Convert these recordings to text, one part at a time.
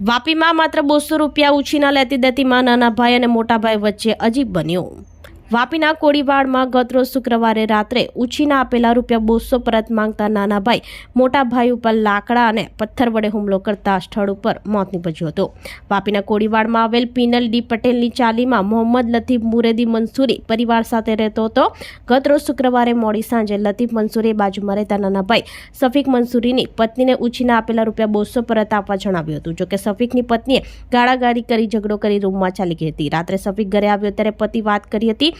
વાપીમાં માત્ર બસો રૂપિયા ઉછીના લેતી દેતીમાં નાના ભાઈ અને મોટા ભાઈ વચ્ચે અજીબ બન્યું. વાપીના કોડીવાડમાં ગતરોજ શુક્રવારે રાત્રે ઉછીના આપેલા રૂપિયા બસો પરત માંગતા નાના ભાઈ મોટા ભાઈ ઉપર લાકડા અને પથ્થર વડે હુમલો કરતા સ્થળ ઉપર મોત નીપજ્યું હતું. વાપીના કોડીવાડમાં આવેલ પિનલ ડી પટેલની ચાલીમાં મોહમ્મદ લતીફ મુરેદી મંસૂરી પરિવાર સાથે રહેતો હતો. ગતરોજ શુક્રવારે મોડી સાંજે લતીફ મંસૂરીએ બાજુમાં રહેતા નાના ભાઈ સફીક મંસૂરીની પત્નીને ઉછીના આપેલા રૂપિયા બસો પરત આપવા જણાવ્યું હતું. જોકે સફીકની પત્નીએ ગાળાગાળી કરી ઝઘડો કરી રૂમમાં ચાલી ગઈ હતી. રાત્રે સફીક ઘરે આવ્યો ત્યારે પતિ વાત કરી હતી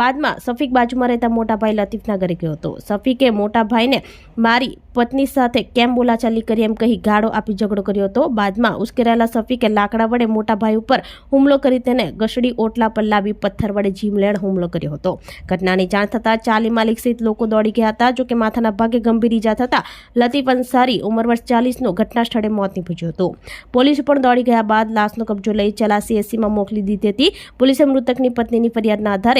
બાદમાં સફીક બાજુમાં રહેતા મોટા ભાઈ લતીફના ઘરે ગયો હતો. સફીકે મોટા ભાઈને મારી પત્ની સાથે કેમ બોલાચાલી કરી એમ કહી ગાળો આપી ઝઘડો કર્યો હતો. બાદમાં ઉશ્કેરાયેલા સફીકે લાકડા વડે મોટા ભાઈ ઉપર હુમલો કરી તેને ગસડી ઓટલા પર લાવી પથ્થર વડે જીમલેણ હુમલો કર્યો હતો. ઘટનાની જાણ થતાં ચાલી માલિક સહિત લોકો દોડી ગયા હતા. જોકે માથાના ભાગે ગંભીર ઈજા થતાં લતીફ અંસારી ઉંમર વર્ષ ચાલીસનું ઘટના સ્થળે મોત નીપજ્યું હતું. પોલીસ પણ દોડી ગયા બાદ લાશનો કબજો લઈ ચલાસી એસીમાં મોકલી દીધી હતી. પોલીસે મૃતકની પત્નીની ફરિયાદના આધારે